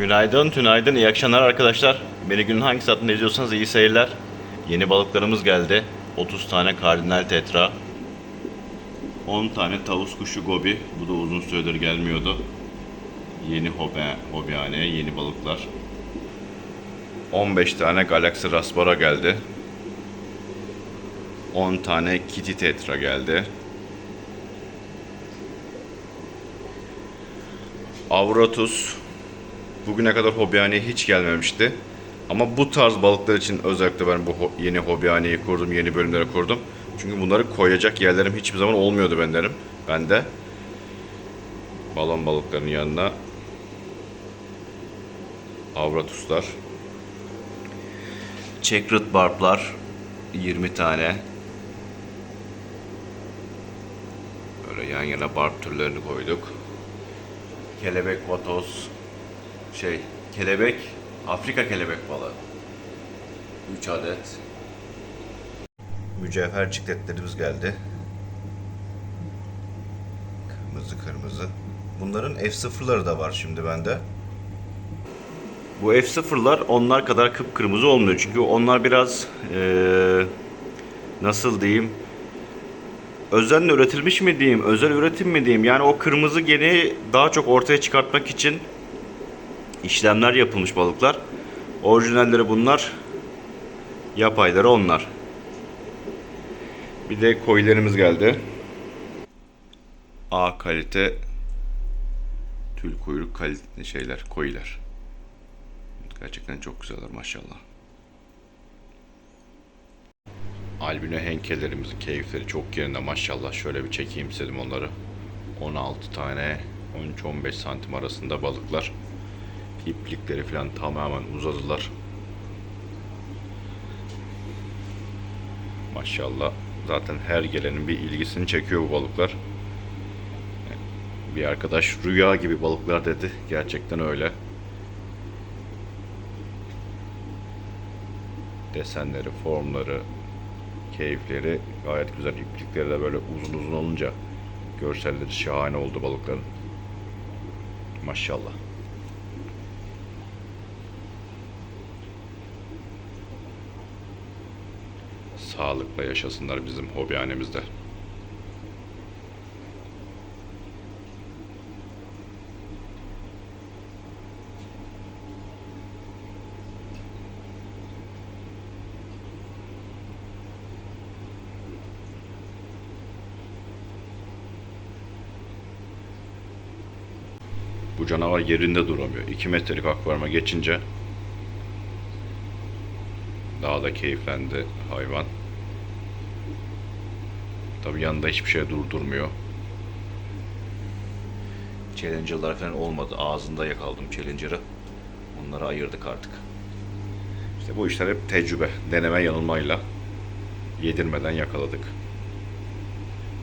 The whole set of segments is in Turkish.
Günaydın, tünaydın, iyi akşamlar arkadaşlar. Beni günün hangi saatinde izliyorsanız iyi seyirler. Yeni balıklarımız geldi. 30 tane kardinal tetra. 10 tane tavus kuşu gobi. Bu da uzun süredir gelmiyordu. Yeni hobi, hobihaneye yeni balıklar. 15 tane galaksi raspara geldi. 10 tane kitty tetra geldi. Avratus bugüne kadar hobihaneye hiç gelmemişti. Ama bu tarz balıklar için özellikle ben bu yeni hobihaneyi kurdum, yeni bölümleri kurdum. Çünkü bunları koyacak yerlerim hiçbir zaman olmuyordu benlerim. Bende. Balon balıklarının yanına avratuslar. Checkered barblar 20 tane. Böyle yan yana barb türlerini koyduk. Kelebek vatoz, şey, kelebek, Afrika kelebek balığı. 3 adet. Mücevher cikletlerimiz geldi. Kırmızı kırmızı. Bunların F0'ları da var şimdi bende. Bu F0'lar onlar kadar kıpkırmızı olmuyor. Çünkü onlar biraz eee, nasıl diyeyim özenle üretilmiş mi diyeyim, özel üretim mi diyeyim. Yani o kırmızı geni daha çok ortaya çıkartmak için işlemler yapılmış balıklar. Orijinalleri bunlar. Yapayları onlar. Bir de koylarımız geldi. A kalite tül kuyruk kalite şeyler, koyular. Gerçekten çok güzeller maşallah. Albino henkelerimizin keyifleri çok yerinde maşallah. Şöyle bir çekeyim istedim onları. 16 tane 13-15 santim arasında balıklar. İplikleri falan tamamen uzadılar. Maşallah. Zaten her gelenin bir ilgisini çekiyor bu balıklar. Bir arkadaş rüya gibi balıklar dedi. Gerçekten öyle. Desenleri, formları, keyifleri gayet güzel. İplikleri de böyle uzun uzun olunca görselleri şahane oldu balıkların. Maşallah. Sağlıkla yaşasınlar bizim hobihanemizde. Bu canavar yerinde duramıyor. 2 metrelik akvaryuma geçince daha da keyiflendi hayvan. Tabi yanında hiçbir şey durdurmuyor. Challenger'lar falan olmadı. Ağzında yakaladım Challenger'ı. Onları ayırdık artık. İşte bu işler hep tecrübe. Deneme yanılmayla yedirmeden yakaladık.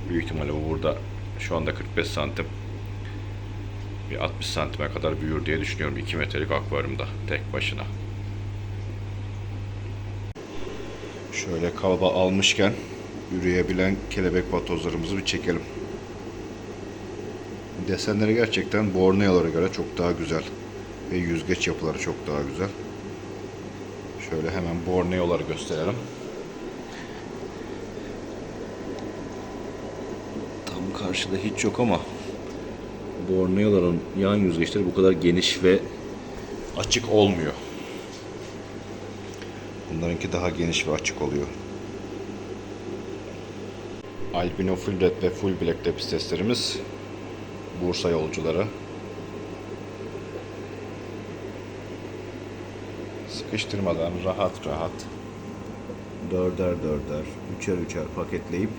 Büyük ihtimalle bu burada şu anda 45 santim bir 60 santime kadar büyür diye düşünüyorum 2 metrelik akvaryumda tek başına. Şöyle kaba almışken yürüyebilen kelebek vatozlarımızı bir çekelim. Desenleri gerçekten Borneo'lara göre çok daha güzel ve yüzgeç yapıları çok daha güzel. Şöyle hemen Borneo'ları gösterelim. Tam karşıda hiç yok ama Borneo'ların yan yüzgeçleri bu kadar geniş ve açık olmuyor. Bunlarınki daha geniş ve açık oluyor. Albino Full Red ve Full Black lepisteslerimiz Bursa yolcuları. Sıkıştırmadan rahat rahat dörder dörder, üçer üçer paketleyip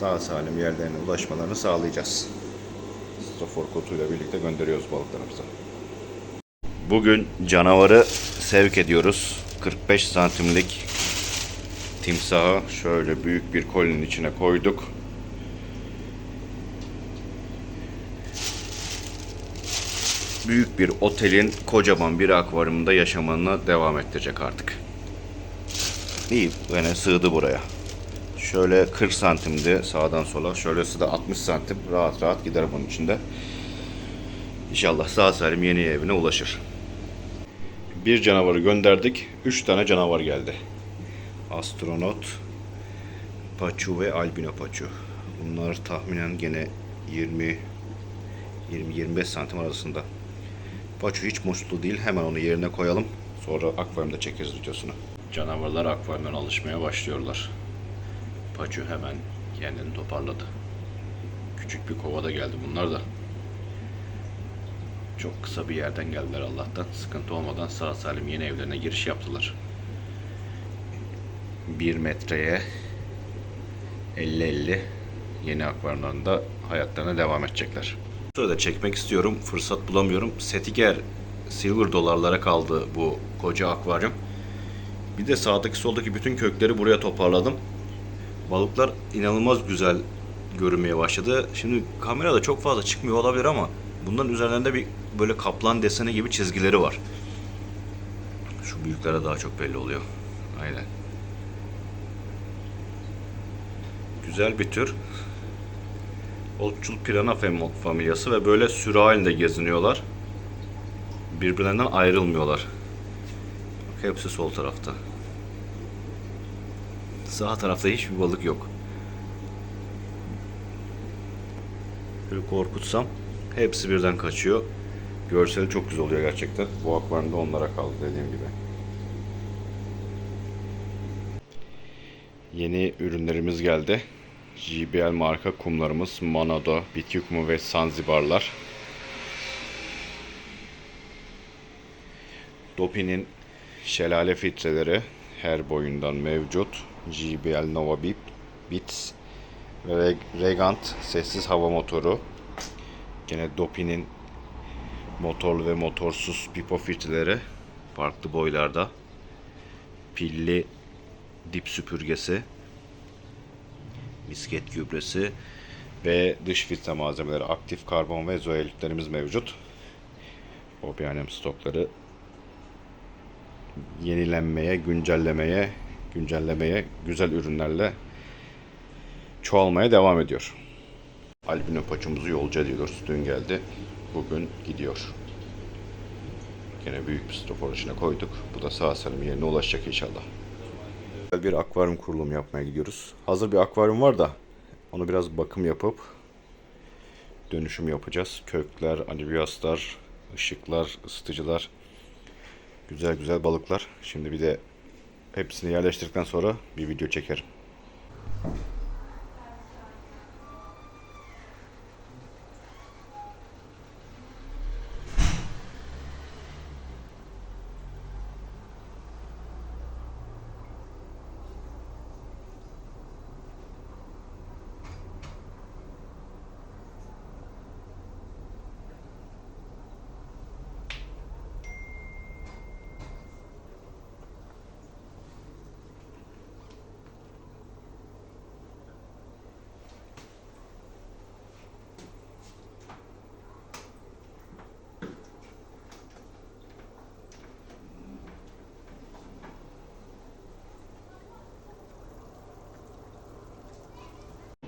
sağ salim yerlerine ulaşmalarını sağlayacağız. Strafor kutuyla birlikte gönderiyoruz balıklarımızı. Bugün canavarı sevk ediyoruz. 45 santimlik timsahı şöyle büyük bir kolinin içine koyduk. Büyük bir otelin kocaman bir akvaryumunda yaşamına devam ettirecek artık. İyi, yine sığdı buraya. Şöyle 40 santimdi sağdan sola. Şöylesi de 60 santim. Rahat rahat gider bunun içinde. İnşallah sağ salim yeni evine ulaşır. Bir canavarı gönderdik. Üç tane canavar geldi. Astronot, Paçu ve albino paçu. Bunlar tahminen gene 20 20-25 santim arasında. Paçu hiç mutlu değil. Hemen onu yerine koyalım. Sonra akvaryumda çekeriz videosunu. Canavarlar akvaryumdan alışmaya başlıyorlar. Paçu hemen kendini toparladı. Küçük bir kovada geldi bunlar da. Çok kısa bir yerden geldiler Allah'tan. Sıkıntı olmadan sağ salim yeni evlerine giriş yaptılar. 1 metreye 50-50 yeni akvaryumdan da hayatlarına devam edecekler. Sırada çekmek istiyorum. Fırsat bulamıyorum. Setiger silver dolarlara kaldı bu koca akvaryum. Bir de sağdaki soldaki bütün kökleri buraya toparladım. Balıklar inanılmaz güzel görünmeye başladı. Şimdi kamerada çok fazla çıkmıyor olabilir ama bunların üzerlerinde bir böyle kaplan deseni gibi çizgileri var. Şu büyüklere daha çok belli oluyor. Aynen. Güzel bir tür. Otçul pirana fam- familyası ve böyle sürü halinde geziniyorlar. Birbirlerinden ayrılmıyorlar. Bak hepsi sol tarafta. Sağ tarafta hiçbir balık yok. Böyle korkutsam hepsi birden kaçıyor. Görseli çok güzel oluyor gerçekten. Bu akvaryumda onlara kaldı dediğim gibi. Yeni ürünlerimiz geldi. JBL marka kumlarımız Manado, bitki kumu ve Zanzibarlar. Dopi'nin şelale filtreleri her boyundan mevcut. JBL Nova Bip, Bits ve Regant sessiz hava motoru. Gene Dopi'nin motorlu ve motorsuz pipo filtreleri farklı boylarda. Pilli dip süpürgesi, misket gübresi ve dış filtre malzemeleri, aktif karbon ve zoelitlerimiz mevcut. OBNM stokları yenilenmeye, güncellemeye, güncellemeye güzel ürünlerle çoğalmaya devam ediyor. Albino paçumuzu yolcu ediyoruz. Dün geldi, bugün gidiyor. Gene büyük bir stofor içine koyduk. Bu da sağ salim yerine ulaşacak inşallah. Bir akvaryum kurulumu yapmaya gidiyoruz. Hazır bir akvaryum var da onu biraz bakım yapıp dönüşüm yapacağız. Kökler, anibiyaslar, ışıklar, ısıtıcılar, güzel güzel balıklar. Şimdi bir de hepsini yerleştirdikten sonra bir video çekerim.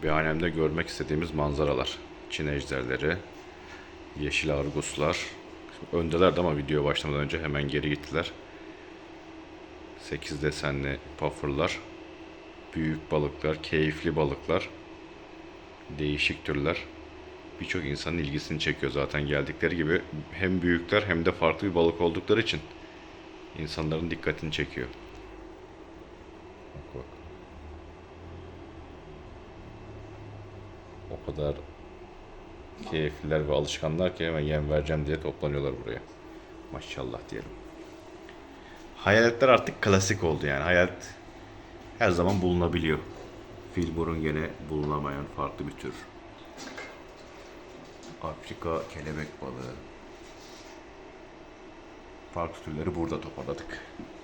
Behanemde görmek istediğimiz manzaralar. Çin ejderleri, yeşil arguslar. Şimdi öndelerdi ama video başlamadan önce hemen geri gittiler. 8 desenli pufferlar, büyük balıklar, keyifli balıklar, değişik türler. Birçok insanın ilgisini çekiyor zaten geldikleri gibi. Hem büyükler hem de farklı bir balık oldukları için insanların dikkatini çekiyor. Bak bak. O kadar keyifliler ve alışkanlar ki hemen yem vereceğim diye toplanıyorlar buraya. Maşallah diyelim. Hayaletler artık klasik oldu yani. Hayalet her zaman bulunabiliyor. Fil burun gene bulunamayan farklı bir tür. Afrika kelebek balığı. Farklı türleri burada toparladık.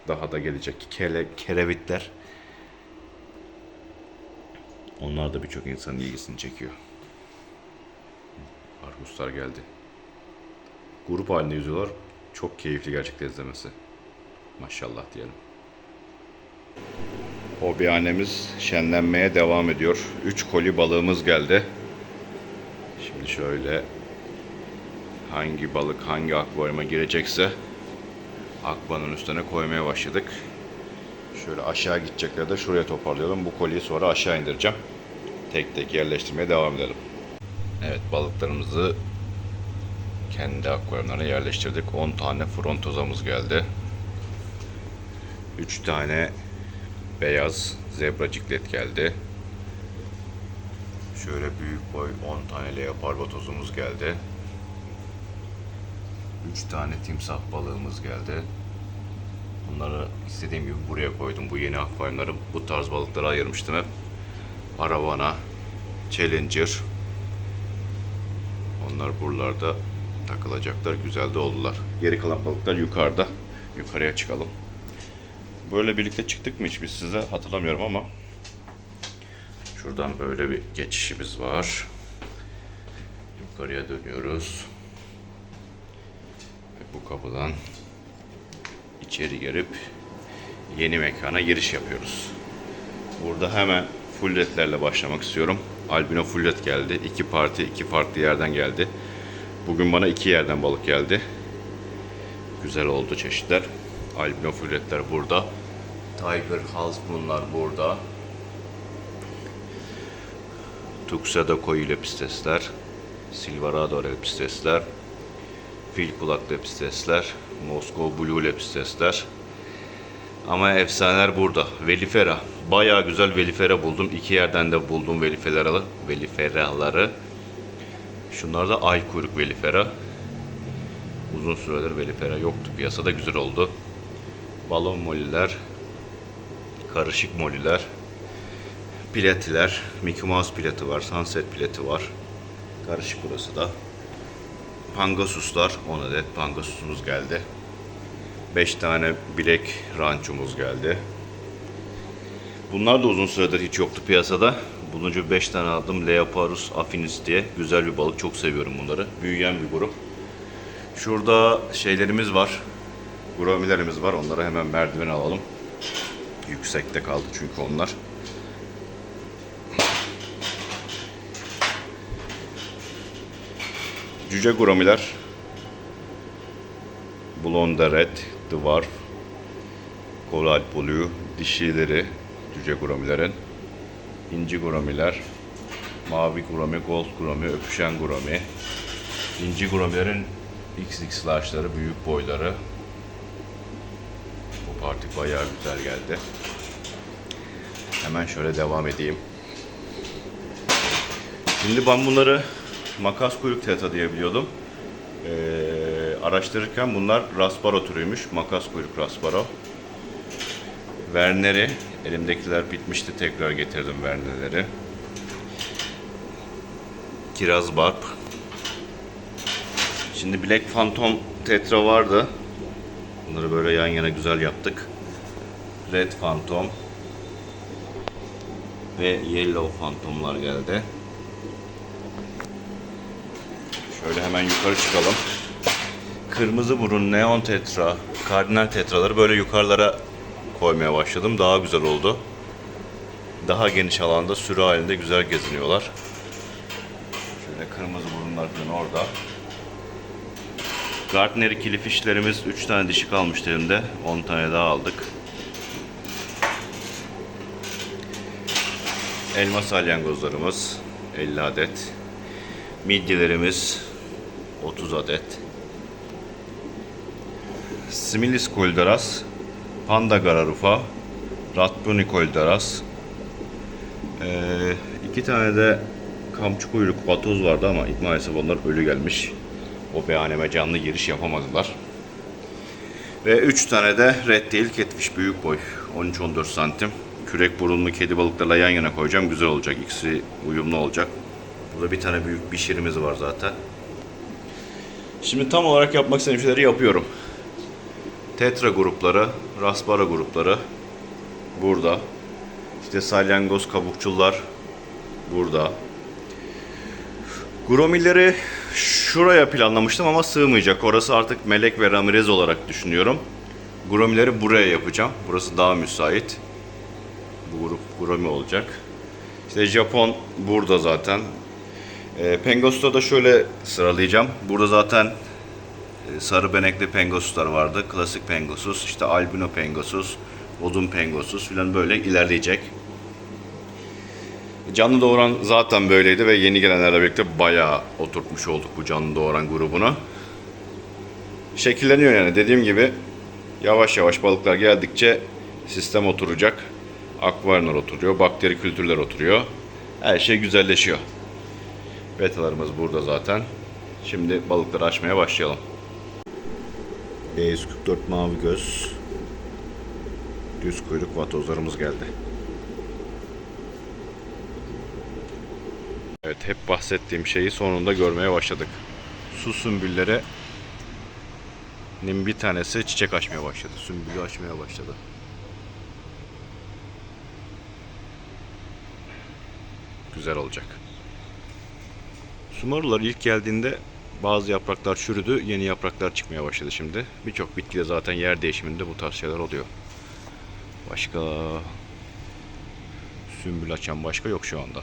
Daha da gelecek. Kele, kerevitler. Onlar da birçok insanın ilgisini çekiyor. Arguslar geldi. Grup halinde yüzüyorlar. Çok keyifli gerçekten izlemesi. Maşallah diyelim. Hobihanemiz şenlenmeye devam ediyor. 3 koli balığımız geldi. Şimdi şöyle hangi balık hangi akvaryuma girecekse akvanın üstüne koymaya başladık. Şöyle aşağı gidecekler de şuraya toparlayalım. Bu kolyeyi sonra aşağı indireceğim. Tek tek yerleştirmeye devam edelim. Evet balıklarımızı kendi akvaryumlarına yerleştirdik. 10 tane frontozamız geldi. 3 tane beyaz zebra ciklet geldi. Şöyle büyük boy 10 tane leoparbotozumuz geldi. 3 tane timsah balığımız geldi. Bunları istediğim gibi buraya koydum. Bu yeni akvaryumları bu tarz balıklara ayırmıştım hep. Aravana, Challenger. Onlar buralarda takılacaklar. Güzel de oldular. Geri kalan balıklar yukarıda. Yukarıya çıkalım. Böyle birlikte çıktık mı hiç biz size hatırlamıyorum ama şuradan böyle bir geçişimiz var. Yukarıya dönüyoruz. Ve bu kapıdan içeri girip yeni mekana giriş yapıyoruz. Burada hemen fulletlerle başlamak istiyorum. Albino fullet geldi. İki parti, iki farklı yerden geldi. Bugün bana iki yerden balık geldi. Güzel oldu çeşitler. Albino fulletler burada. Tiger Halsbunlar burada. Tuxedo koyu lepistesler. Silverado lepistesler. Fil kulak lepistesler. Moskova Blue lepistesler. Ama efsaneler burada. Velifera. Bayağı güzel velifera buldum. İki yerden de buldum veliferaları. Veliferaları. Şunlar da ay kuyruk velifera. Uzun süredir velifera yoktu. Piyasada güzel oldu. Balon moliler. Karışık moliler. Piletiler. Mickey Mouse pileti var. Sunset pileti var. Karışık burası da. Pangasuslar. 10 adet pangasusumuz geldi. 5 tane bilek rançomuz geldi. Bunlar da uzun süredir hiç yoktu piyasada. Bulunca 5 tane aldım. Leoparus affinis diye. Güzel bir balık. Çok seviyorum bunları. Büyüyen bir grup. Şurada şeylerimiz var. Gromilerimiz var. Onları hemen merdiven alalım. Yüksekte kaldı çünkü onlar. Cüce gromiler. Blonde Red, Dwarf, Koral Blue, dişileri cüce gromilerin, inci gromiler, mavi gromi, gold gromi, öpüşen gromi, inci gromilerin XX large'ları, büyük boyları. Bu parti bayağı güzel geldi. Hemen şöyle devam edeyim. Şimdi ben bunları makas kuyruk teta diye biliyordum. Ee, araştırırken bunlar Rasparo türüymüş. Makas kuyruk Rasparo. Verneri. Elimdekiler bitmişti. Tekrar getirdim Vernerleri. Kiraz Barb. Şimdi Black Phantom Tetra vardı. Bunları böyle yan yana güzel yaptık. Red Phantom ve Yellow Phantom'lar geldi. Şöyle hemen yukarı çıkalım. Kırmızı burun, neon tetra, kardinal tetraları böyle yukarılara koymaya başladım. Daha güzel oldu. Daha geniş alanda sürü halinde güzel geziniyorlar. Şöyle kırmızı burunlar falan orada. Gardner ikili fişlerimiz 3 tane dişi kalmıştı elimde. 10 tane daha aldık. Elma salyangozlarımız 50 adet. Midyelerimiz 30 adet. Similis koldaras, Panda gararufa, Ratbuni koldaras. Ee, iki tane de kamçı kuyruk vatoz vardı ama maalesef onlar ölü gelmiş. O beyaneme canlı giriş yapamadılar. Ve 3 tane de red değil catfish büyük boy. 13-14 santim. Kürek burunlu kedi balıklarla yan yana koyacağım. Güzel olacak. İkisi uyumlu olacak. Burada bir tane büyük bir şirimiz var zaten. Şimdi tam olarak yapmak istediğim şeyleri yapıyorum. Tetra grupları, Raspara grupları burada. İşte salyangoz kabukçullar burada. Gromilleri şuraya planlamıştım ama sığmayacak. Orası artık melek ve ramirez olarak düşünüyorum. Gromileri buraya yapacağım. Burası daha müsait. Bu grup gromi olacak. İşte Japon burada zaten. E, Pengos'ta da şöyle sıralayacağım. Burada zaten sarı benekli pengoslar vardı. Klasik pengosus, işte albino pengosus, odun pengosus filan böyle ilerleyecek. Canlı doğuran zaten böyleydi ve yeni gelenlerle birlikte bayağı oturtmuş olduk bu canlı doğuran grubunu. Şekilleniyor yani dediğim gibi yavaş yavaş balıklar geldikçe sistem oturacak. Akvaryumlar oturuyor, bakteri kültürler oturuyor. Her şey güzelleşiyor. Betalarımız burada zaten. Şimdi balıkları açmaya başlayalım. B144 mavi göz. Düz kuyruk vatozlarımız geldi. Evet hep bahsettiğim şeyi sonunda görmeye başladık. Su sümbülleri bir tanesi çiçek açmaya başladı. Sümbülü açmaya başladı. Güzel olacak. Sumarular ilk geldiğinde bazı yapraklar çürüdü, yeni yapraklar çıkmaya başladı şimdi. Birçok bitkide zaten yer değişiminde bu tarz şeyler oluyor. Başka sümbül açan başka yok şu anda.